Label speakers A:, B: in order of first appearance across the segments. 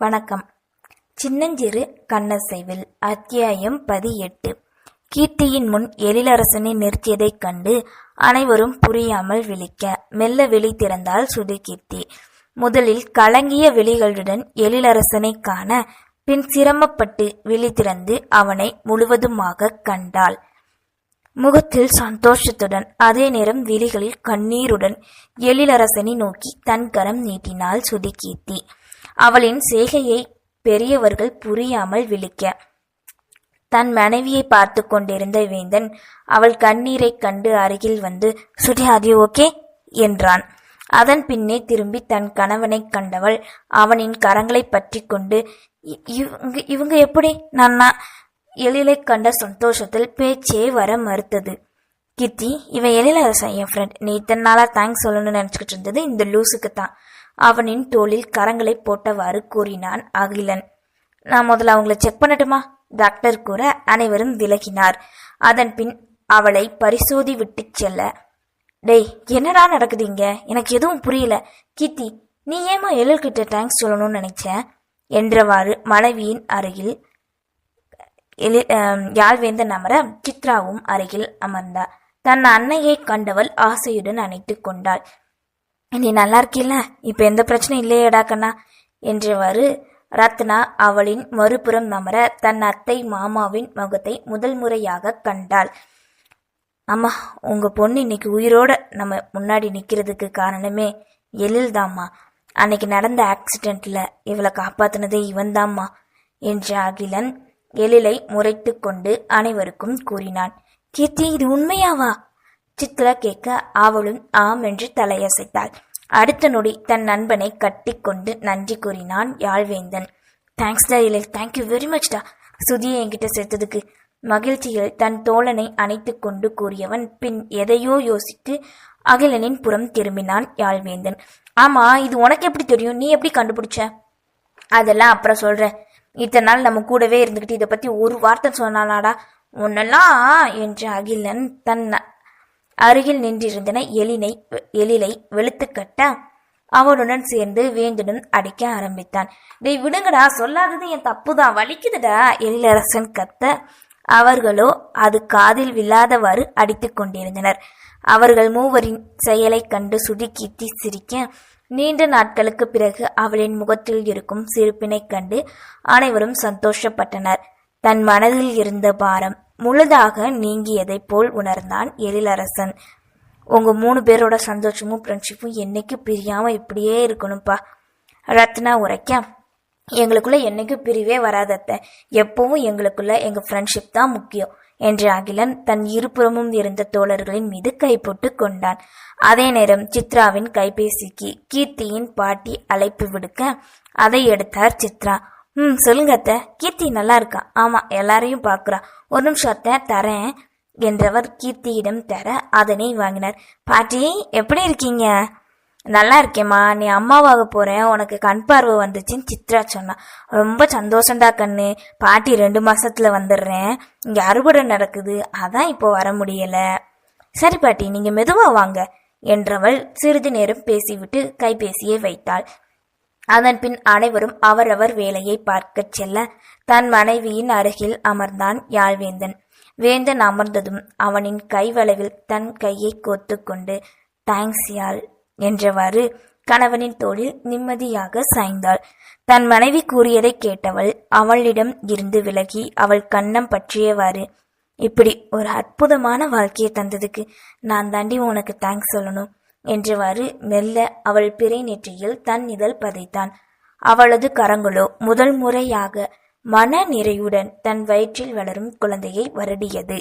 A: வணக்கம். சின்னஞ்சிறு கண்ணசைவில் அத்தியாயம் பதியெட்டு. கீர்த்தியின் முன் எழிலரசனை நிறுத்தியதைக் கண்டு அனைவரும் புரியாமல் விழிக்க மெல்ல விழி திறந்தாள் சுதுகீர்த்தி முதலில் கலங்கிய விழிகளுடன் எழிலரசனைக் காண பின் சிரமப்பட்டு விழி திறந்து அவனை முழுவதுமாக கண்டாள். முகத்தில் சந்தோஷத்துடன் அதே நேரம் விழிகளில் கண்ணீருடன் எழிலரசனை நோக்கி தன் கரம் நீட்டினாள் சுதுகீர்த்தி அவளின் செய்கையை பெரியவர்கள் புரியாமல் விழிக்க. தன் மனைவியை பார்த்து கொண்டிருந்த வேந்தன் அவள் கண்ணீரைக் கண்டு அருகில் வந்து சுடி ஓகே? என்றான். அதன் பின்னே திரும்பி தன் கணவனைக் கண்டவள் அவனின் கரங்களைப் பற்றி கொண்டு "இ- இவங்க இவங்க எப்படி? நன்னா எழிலை கண்ட சந்தோஷத்தில் பேச்சே வர மறுத்தது. கித்தி இவன் எழிலரசன் என் ஃப்ரெண்ட் நீ இத்தனை நாளா தேங்க்ஸ் சொல்லணும்னு நினச்சிக்கிட்டு இருந்தது இந்த லூசுக்கு தான் அவனின் தோளில் கரங்களை போட்டவாறு கூறினான் அகிலன். நான் முதல்ல அவங்கள செக் பண்ணட்டுமா? டாக்டர் கூற அனைவரும் விலகினார். அதன் பின் அவளை பரிசோதி விட்டுச் செல்ல. டேய் என்னடா நடக்குது இங்க? எனக்கு எதுவும் புரியல. கீர்த்தி நீ ஏமா எழில்கிட்ட தேங்க்ஸ் சொல்லணும்னு நினைச்சேன் என்றவாறு மனைவியின் அருகில் எழி யாழ்வேந்தன் அமர சித்ராவும் அருகில் அமர்ந்தார் தன் அன்னையை கண்டவள் ஆசையுடன் அணைத்து கொண்டாள். நீ நல்லா இருக்கில்ல? இப்போ எந்த பிரச்சனையும் இல்லையேடா கண்ணா என்றவாறு ரத்னா அவளின் மறுபுறம் அமர தன் அத்தை மாமாவின் முகத்தை முதல் முறையாக கண்டாள். அம்மா உங்க பொண்ணு இன்னைக்கு உயிரோட நம்ம முன்னாடி நிக்கிறதுக்கு காரணமே எழில்தாம்மா. அன்னைக்கு நடந்த ஆக்சிடென்ட்ல இவளை காப்பாத்தினதே இவன்தாம்மா என்று அகிலன் எழிலை முறைத்து கொண்டு அனைவருக்கும் கூறினான். கீர்த்தி இது உண்மையாவா? சித்ரா கேட்க அவளும் ஆம் என்று தலையசைத்தாள். அடுத்த நொடி தன் நண்பனை கட்டிக்கொண்டு நன்றி கூறினான் யாழ்வேந்தன். தேங்க்ஸ் டா எழில் தேங்க்யூ வெரி மச் டா சுதியை என்கிட்ட சேர்த்ததுக்கு மகிழ்ச்சியில் தன் தோழனை அணைத்து கொண்டு கூறியவன் பின் எதையோ யோசித்து அகிலனின் புறம் திரும்பினான் யாழ்வேந்தன். ஆமா இது உனக்கு எப்படி தெரியும்? நீ எப்படி கண்டுபிடிச்ச? அதெல்லாம் அப்புறம் சொல்றேன். இத்தனை நாள் நம்ம கூடவே இருந்துகிட்டு இதை பத்தி ஒரு வார்த்தை சொன்னானாடா. உன்னெல்லாம் என்று அகிலன் தன் அருகில் நின்றிருந்தன எலினை எழிலை வெளுத்துக்கட்ட அவனுடன் சேர்ந்து வேந்தனும் அடிக்க ஆரம்பித்தான். டேய் விடுங்கடா சொல்லாதது என் தப்புதான். வலிக்குதுடா எழிலரசன் கத்த. அவர்களோ அது காதில் விழாதவாறு அடித்துக் கொண்டிருந்தனர். அவர்கள் மூவரின் செயலைக் கண்டு சுடுக்கீட்டி சிரிக்க நீண்ட நாட்களுக்கு பிறகு அவளின் முகத்தில் இருக்கும் சிரிப்பினைக் கண்டு அனைவரும் சந்தோஷப்பட்டனர். தன் மனதில் இருந்த பாரம் முழுதாக நீங்கியதைப் போல் உணர்ந்தான் எழிலரசன். உங்க மூணு பேரோட சந்தோஷமும் ஃப்ரெண்ட்ஷிப்பும் என்னைக்கு பிரியாம இப்படியே இருக்கணும்ப்பா ரத்னா உரைக்க எங்களுக்குள்ள என்னைக்கு பிரிவே வராதத்த எப்பவும் எங்களுக்குள்ள எங்க ஃப்ரெண்ட்ஷிப் தான் முக்கியம் என்று அகிலன் தன் இருபுறமும் இருந்த தோழர்களின் மீது கை போட்டு கொண்டான். அதே நேரம் சித்ராவின் கைபேசிக்கு கீர்த்தியின் பாட்டி அழைப்பு விடுக்க அதை எடுத்தார் சித்ரா. ம் சொல்லுங்க அத்தை. கீர்த்தி நல்லா இருக்கா? ஆமா எல்லாரையும் பார்க்குறா ஒரு நிமிஷம் அத்தை தரேன் என்றவர் கீர்த்தியிடம் தர அதனை வாங்கினார். பாட்டி எப்படி இருக்கீங்க? நல்லா இருக்கேம்மா. நீ அம்மாவாக போறேன். உனக்கு கண் பார்வை வந்துச்சுன்னு சித்ரா சொன்னா. ரொம்ப சந்தோஷம்டா கண்ணு. பாட்டி ரெண்டு மாசத்துல வந்துடுறேன். இங்க அறுவடை நடக்குது. அதான் இப்போ வர முடியல. சரி பாட்டி நீங்க மெதுவா வாங்க என்றவள் சிறிது நேரம் பேசிவிட்டு கைபேசியை வைத்தாள். அதன் பின் அனைவரும் அவரவர் வேலையை பார்க்கச் செல்ல தன் மனைவியின் அருகில் அமர்ந்தான் யாழ்வேந்தன். வேந்தன் அமர்ந்ததும் அவனின் கைவளவில் தன் கையை கோத்துக்கொண்டு தேங்க்ஸ் யாழ் என்றவாறு கணவனின் தோளில் நிம்மதியாக சாய்ந்தாள். தன் மனைவி கூறியதைக் கேட்டவள் அவளிடம் இருந்து விலகி அவள் கண்ணம் பற்றியவாறு இப்படி ஒரு அற்புதமான வாழ்க்கையை தந்ததுக்கு நான் தாண்டி உனக்கு தேங்க்ஸ் சொல்லணும். என்றவாறு மெல்ல அவள் பிறை நெற்றியில் தன் இதழ் பதைத்தான். அவளது கரங்களோ முதல் முறையாக மன நிறையுடன் தன் வயிற்றில் வளரும் குழந்தையை வருடியது.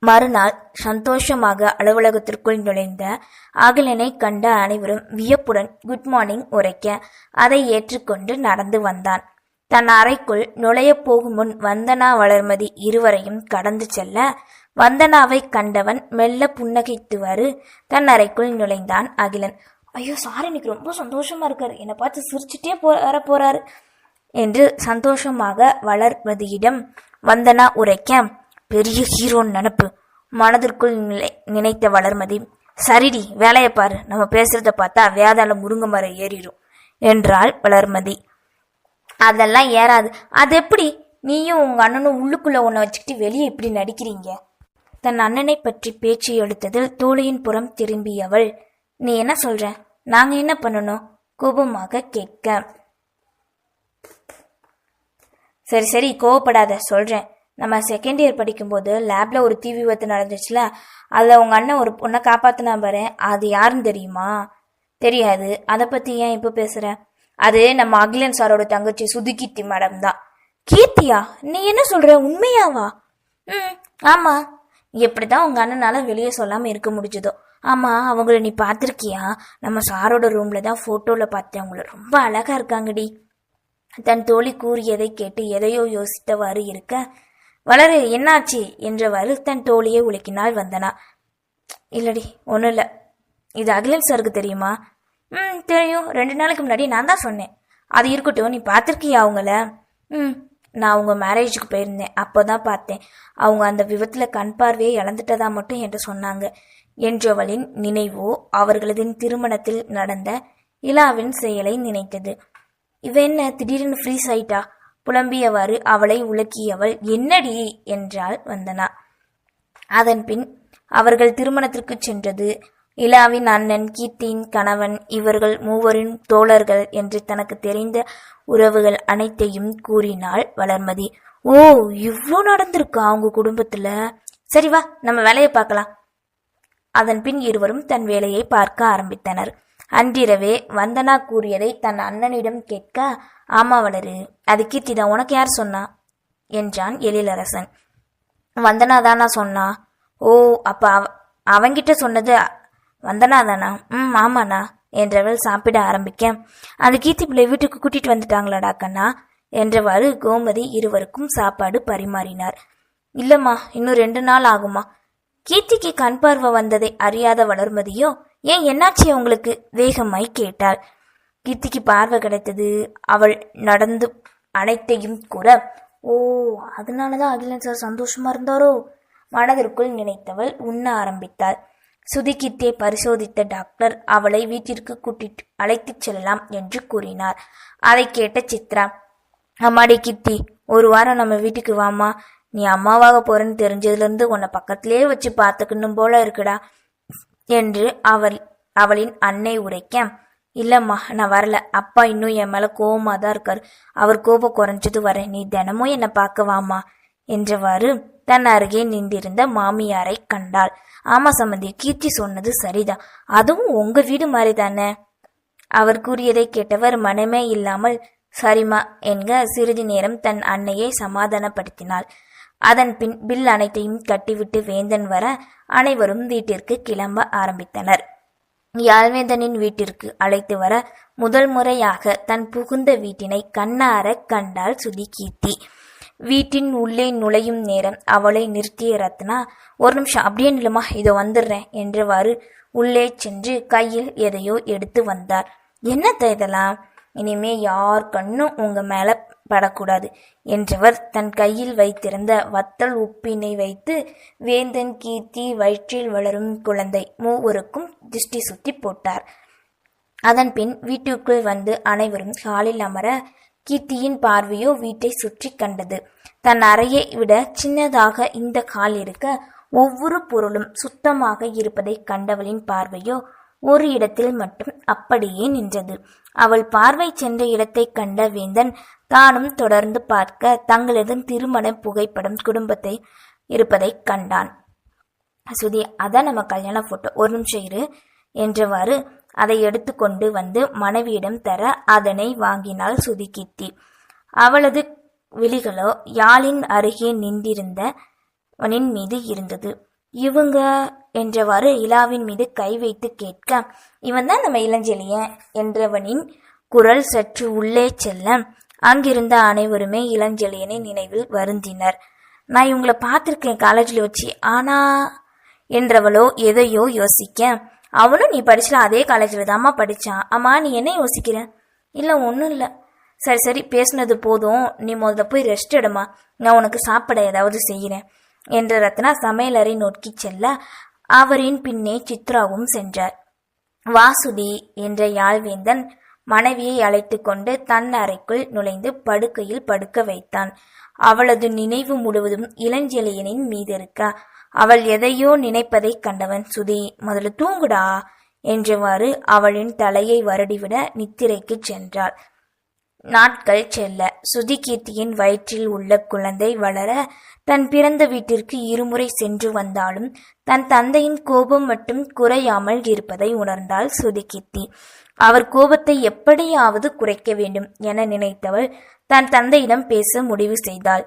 A: மறுநாள் சந்தோஷமாக அலுவலகத்திற்குள் நுழைந்த அகிலனை கண்ட அனைவரும் வியப்புடன் குட் மார்னிங் உரைக்க அதை ஏற்றுக்கொண்டு நடந்து வந்தான். தன் அறைக்குள் நுழையப் போகும் முன் வந்தனா வளர்மதி இருவரையும் கடந்து செல்ல வந்தனாவைக் கண்டவன் மெல்ல புன்னகைத்துவாறு தன் அறைக்குள் நுழைந்தான் அகிலன். ஐயோ சார் இன்னைக்கு ரொம்ப சந்தோஷமா இருக்காரு. என்னை பார்த்து சிரிச்சுட்டே போ வர போறாரு என்று சந்தோஷமாக வளர்வதியிடம் வந்தனா உரைக்க பெரிய ஹீரோன்னு நினப்பு. மனதிற்குள் நிலை- நினைத்த வளர்மதி சரிடி வேலையை பாரு. நம்ம பேசுறத பார்த்தா வேதாளம் முருங்கை மரம் ஏறிடும் என்றாள் வளர்மதி. அதெல்லாம் ஏறாது. அது எப்படி? நீயும் உங்க அண்ணனும் உள்ளுக்குள்ள உன்னை வச்சுக்கிட்டு வெளியே இப்படி நடிக்கிறீங்க? தன் அண்ணனை பற்றி பேச்சு எடுத்ததில் தோழியின் புறம் திரும்பியவள் நீ என்ன சொல்ற? நாங்க என்ன பண்ணணும்? கோபமாக கேட்க. சரி சரி கோவப்படாத சொல்றேன். நம்ம செகண்ட் இயர் படிக்கும்போது லேப்ல ஒரு தீ விபத்து நடந்துச்சுல அதுல உங்க அண்ணன் ஒரு பொண்ணை காப்பாத்தினா பாரு. அது யாருன்னு தெரியுமா? தெரியாது. அதை பத்தி ஏன் இப்போ பேசுற? அது நம்ம அகிலன் சாரோட தங்கச்சி சுதுகீர்த்தி மேடம் தான். கீர்த்தியா நீ என்ன சொல்ற? உண்மையாவா? ம். ஆமா. எப்படிதான் உங்க அண்ணனால வெளியே சொல்லாம இருக்க முடிஞ்சதோ. ஆமா அவங்கள நீ பார்த்துருக்கியா? நம்ம சாரோட ரூம்ல தான் போட்டோல பார்த்தேன். அவங்கள ரொம்ப அழகா இருக்காங்கடி. தன் தோழி கூறியதை கேட்டு எதையோ யோசித்தவாறு இருக்க வளரு என்னாச்சு? என்றவாறு தன் தோழியை உலுக்கினாள் வந்தனா. இல்லடி ஒன்றும் இல்லை இது அகிலன் சாருக்கு தெரியுமா? ம் தெரியும். ரெண்டு நாளைக்கு முன்னாடி நான் தான் சொன்னேன். அது இருக்கட்டும் நீ பார்த்துருக்கியா அவங்கள? ம் நான் அவங்க மேரேஜுக்கு போயிருந்தேன். அப்போ தான் பார்த்தேன். அவங்க அந்த விபத்தில் கண் பார்வையை இழந்துட்டதா மட்டும் என்று சொன்னாங்க. என்றவளின் நினைவோ அவர்களது திருமணத்தில் நடந்த இலாவின் செயலை நினைத்தது. இவ என்ன திடீர்னு ஃப்ரீஸ் ஆயிட்டா? புலம்பியவாறு அவளை உலுக்கியவள் என்னடி என்றாள் வந்தனா. அதன் பின் அவர்கள் திருமணத்திற்கு சென்றது. இலாவின் அண்ணன் கீர்த்தியின் கணவன் இவர்கள் மூவரின் தோழர்கள் என்று தனக்கு தெரிந்த உறவுகள் அனைத்தையும் கூறினாள் வளர்மதி. ஓ இவ்வளோ நடந்திருக்கா அவங்க குடும்பத்துல. சரி வா நம்ம வேலையை பார்க்கலாம். அதன் பின் இருவரும் தன் வேலையை பார்க்க ஆரம்பித்தனர். அன்றிரவே வந்தனா கூறியதை தன் அண்ணனிடம் கேட்க ஆமா வளரு அது கீர்த்தி தான் உனக்கு யார் சொன்னா? என்றான் எழிலரசன். வந்தனா தானா சொன்னா? ஓ அப்ப அவ அவங்கிட்ட சொன்னது வந்தனா தானா ம் ஆமாண்ணா என்றவள் சாப்பிட ஆரம்பிக்க. அந்த கீர்த்தி பிள்ளை வீட்டுக்கு கூட்டிட்டு வந்துட்டாங்களாடா கண்ணா என்றவாறு கோமதி இருவருக்கும் சாப்பாடு பரிமாறினார். இல்லம்மா இன்னும் ரெண்டு நாள் ஆகுமா? கீர்த்திக்கு கண் பார்வை வந்ததை அறியாத வளர்மதியோ ஏன் என்னாச்சு உங்களுக்கு வேகமாய் கேட்டாள். கீர்த்திக்கு பார்வை கிடைத்தது அவள் நடந்து அனைத்தையும் கூற ஓ அதனாலதான் அகிலன் சார் சந்தோஷமா இருந்தாரோ? மனதிற்குள் நினைத்தவள் உண்ண ஆரம்பித்தாள். சுதிகித்தே பரிசோதித்த டாக்டர் அவளை வீட்டிற்கு கூட்டிட்டு அழைத்துச் செல்லலாம் என்று கூறினார். அதை கேட்ட சித்ரா அம்மாடி கித்தி ஒரு வாரம் நம்ம வீட்டுக்கு வாமா நீ அம்மாவாக போறேன்னு தெரிஞ்சதுலேருந்து உன்னை பக்கத்திலே வச்சு பார்த்துக்கணும் போல இருக்குடா என்று அவள் அவளின் அன்னை உரைக்க இல்லம்மா நான் வரல. அப்பா இன்னும் என் மேல கோபமாக தான் இருக்காரு. அவர் கோபம் குறைஞ்சது வரேன் நீ தினமும் என்னை பார்க்க வாமா என்றவாறு தன் அருகே நின்றிருந்த மாமியாரை கண்டாள். ஆமா சம்மந்தி கீர்த்தி சொன்னது சரிதான். அதுவும் உங்க வீடு மாதிரி தானே அவர் கூறியதை கேட்டவர் மனமே இல்லாமல் சரிமா என்க சிறிது நேரம் தன் அன்னையை சமாதானப்படுத்தினாள். அதன் பின் பில் அனைத்தையும் கட்டிவிட்டு வேந்தன் வர அனைவரும் வீட்டிற்கு கிளம்ப ஆரம்பித்தனர். யாழ்வேந்தனின் வீட்டிற்கு அழைத்து வர முதல் முறையாக தன் புகுந்த வீட்டினை கண்ணார கண்டாள் சுதி கீர்த்தி. வீட்டின் உள்ளே நுழையும் நேரம் அவளை நிறுத்திய ரத்னா ஒரு நிமிஷம் அப்படியே நிலமா இதோ வந்துடுறேன் என்றவாறு உள்ளே சென்று கையில் எதையோ எடுத்து வந்தார். என்னத்த இதெல்லாம்? இனிமே யார் கண்ணும் உங்க மேல படக்கூடாது என்றவர் தன் கையில் வைத்திருந்த வத்தல் உப்பினை வைத்து வேந்தன் கீர்த்தி வயிற்றில் வளரும் குழந்தை மூவருக்கும் திருஷ்டி சுத்தி போட்டார். அதன் பின் வீட்டுக்குள் வந்து அனைவரும் ஹாலில் அமர கீர்த்தியின் பார்வையோ வீட்டை சுற்றி கண்டது. தன் அறையை விட சின்னதாக இந்த கால் இருக்க ஒவ்வொரு பொருளும் சுத்தமாக இருப்பதை கண்டவளின் பார்வையோ ஒரு இடத்தில் மட்டும் அப்படியே நின்றது. அவள் பார்வை சென்ற இடத்தை கண்ட வேந்தன் தானும் தொடர்ந்து பார்க்க தங்களது திருமண புகைப்படம் குடும்பத்தை இருப்பதை கண்டான். சுதி அதான் நம்ம கல்யாண போட்டோ ஒரு நிமிஷம் இரு என்றவாறு அதை எடுத்துக்கொண்டு வந்து மனைவியிடம் தர அதனை வாங்கினாள் சுதி அவளது விழிகளோ யாழின் அருகே நின்றிருந்தவனின் மீது இருந்தது. இவங்க என்றவாறு இலாவின் மீது கை வைத்து கேட்க இவன் தான் நம்ம இளஞ்செழியன் என்றவனின் குரல் சற்று உள்ளே செல்ல அங்கிருந்த அனைவருமே இளஞ்செழியனை நினைவில் வருந்தினர். நான் இவங்களை பார்த்துருக்கேன் காலேஜில் வச்சு. ஆனா என்றவளோ எதையோ யோசிக்க அவனும் நீ படிச்சல அதே காலேஜில் தாம்மா படித்தான் அம்மா நீ என்ன யோசிக்கிற? இல்லை ஒன்றும் இல்லை. சரி சரி பேசுனது போதும். நீ முதல்ல போய் ரெஸ்ட் எடுமா நான் உனக்கு சாப்பிட ஏதாவது செய்கிறேன் என்று ரத்னா சமையலறை நோக்கி செல்ல அவரின் பின்னே சித்ராவும் சென்றார். வாசுதி என்ற யாழ்வேந்தன் மனைவியை அழைத்து கொண்டு தன் அறைக்குள் நுழைந்து படுக்கையில் படுக்க வைத்தான். அவளது நினைவு முழுவதும் இளஞ்செழியனின் மீதிருக்க? அவள் எதையோ நினைப்பதைக் கண்டவன் சுதி முதல்ல தூங்குடா என்றவாறு அவளின் தலையை வருடிவிட நித்திரைக்குச் சென்றாள். நாட்கள் செல்ல சுதிகீர்த்தியின் வயிற்றில் உள்ள குழந்தை வளர தன் பிறந்த வீட்டிற்கு இருமுறை சென்று வந்தாலும் தன் தந்தையின் கோபம் மட்டும் குறையாமல் இருப்பதை உணர்ந்தாள் சுதிகீர்த்தி அவர் கோபத்தை எப்படியாவது குறைக்க வேண்டும் என நினைத்தவள் தன் தந்தையிடம் பேச முடிவு செய்தாள்.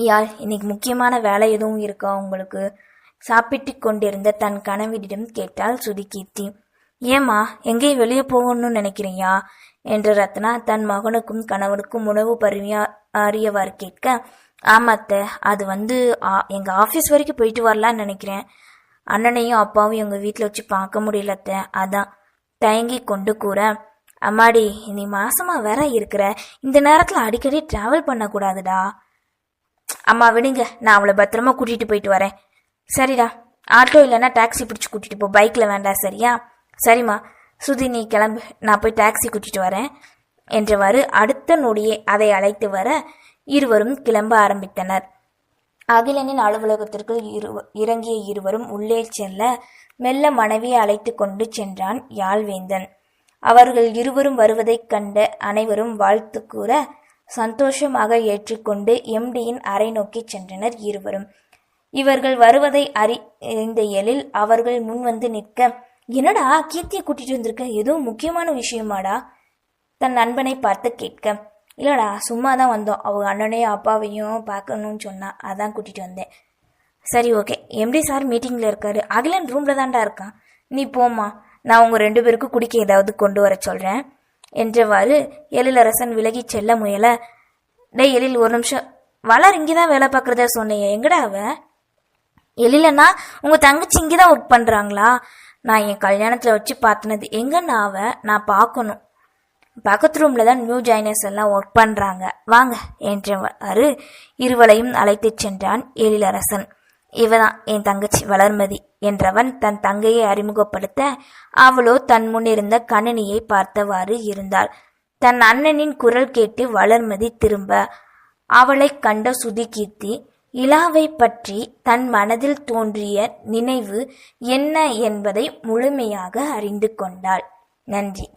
A: யாழ் இன்னைக்கு முக்கியமான வேலை எதுவும் இருக்கா உங்களுக்கு? சாப்பிட்டு கொண்டிருந்த தன் கணவனிடம் கேட்டாள் சுதிகீர்த்தி. ஏம்மா எங்கேயும் வெளியே போகணும்னு நினைக்கிறியா? என்று ரத்னா தன் மகனுக்கும் கணவனுக்கும் உணவு பருவியா அறியவாறு கேட்க ஆமாத்த அது வந்து ஆ- எங்க ஆஃபீஸ் வரைக்கும் போயிட்டு வரலான்னு நினைக்கிறேன். அண்ணனையும் அப்பாவும் எங்க வீட்டில் வச்சு பார்க்க முடியலத்த. அதான். தயங்கி கொண்டு கூற அம்மாடி நீ மாசமா வேற இருக்கிற. இந்த நேரத்துல அடிக்கடி டிராவல் பண்ணக்கூடாதுடா. அம்மா விடுங்க. நான் அவளை பத்திரமா கூட்டிகிட்டு போயிட்டு வரேன். சரிடா. ஆட்டோ இல்லைன்னா டாக்ஸி பிடிச்சி கூட்டிகிட்டு போ. பைக்கில் வேண்டாம் சரியா? சரிம்மா. சுதி நீ கிளம்பு. நான் போய் டாக்ஸி கூட்டிகிட்டு வரேன் என்றவாறு அடுத்த நொடியே அதை அழைத்து வர இருவரும் கிளம்ப ஆரம்பித்தனர். அகிலனின் அலுவலகத்திற்குள் இரு இறங்கிய இருவரும் உள்ளே செல்ல மெல்ல மனைவியை அழைத்து கொண்டு சென்றான் யாழ்வேந்தன். அவர்கள் இருவரும் வருவதைக் கண்ட அனைவரும் வாழ்த்து கூற சந்தோஷமாக ஏற்றுக்கொண்டு எம்டியின் அறை நோக்கி சென்றனர் இருவரும். இவர்கள் வருவதை அறிந்த எழில் அவர்கள் முன் வந்து நிற்க என்னடா கீர்த்தியை கூட்டிட்டு வந்திருக்க? ஏதோ முக்கியமான விஷயமாடா? தன் நண்பனை பார்த்து கேட்க இல்லடா சும்மா தான் வந்தோம். அவங்க அண்ணனையும் அப்பாவையும் பார்க்கணும்னு சொன்னா அதான் கூட்டிட்டு வந்தேன். சரி ஓகே. எம்டி சார் மீட்டிங்ல இருக்காரு. அகிலன் ரூம்ல தான்டா இருக்கான். நீ போம்மா. நான் உங்க ரெண்டு பேருக்கும் குடிக்க ஏதாவது கொண்டு வர சொல்றேன். என்றவாறு எழிலரசன் விலகி செல்ல முயல. டேய் எழில் ஒரு நிமிஷம். வளர் இங்கே தான் வேலை பார்க்குறதா சொன்னீங்க எங்கடா அவ? எழிலண்ணா உங்க தங்கச்சி இங்கே தான் ஒர்க் பண்றாங்களா? நான் என் கல்யாணத்துல வச்சு பார்த்தனது எங்கண்ணா அவ? நான் பார்க்கணும் பக்கத்து ரூம்ல தான் நியூ ஜாயினர்ஸ் எல்லாம் ஒர்க் பண்றாங்க. வாங்க என்றவாறு இருவளையும் அழைத்துச் சென்றான் எழிலரசன். இவதான் என் தங்கச்சி வளர்மதி என்றவன் தன் தங்கையை அறிமுகப்படுத்த அவளோ தன் முன்னிருந்த கணினியை பார்த்தவாறு இருந்தாள். தன் அண்ணனின் குரல் கேட்டு வளர்மதி திரும்ப அவளைக் கண்ட சுதிகீர்த்தி இலாவை பற்றி தன் மனதில் தோன்றிய நினைவு என்ன என்பதை முழுமையாக அறிந்து கொண்டாள். நன்றி.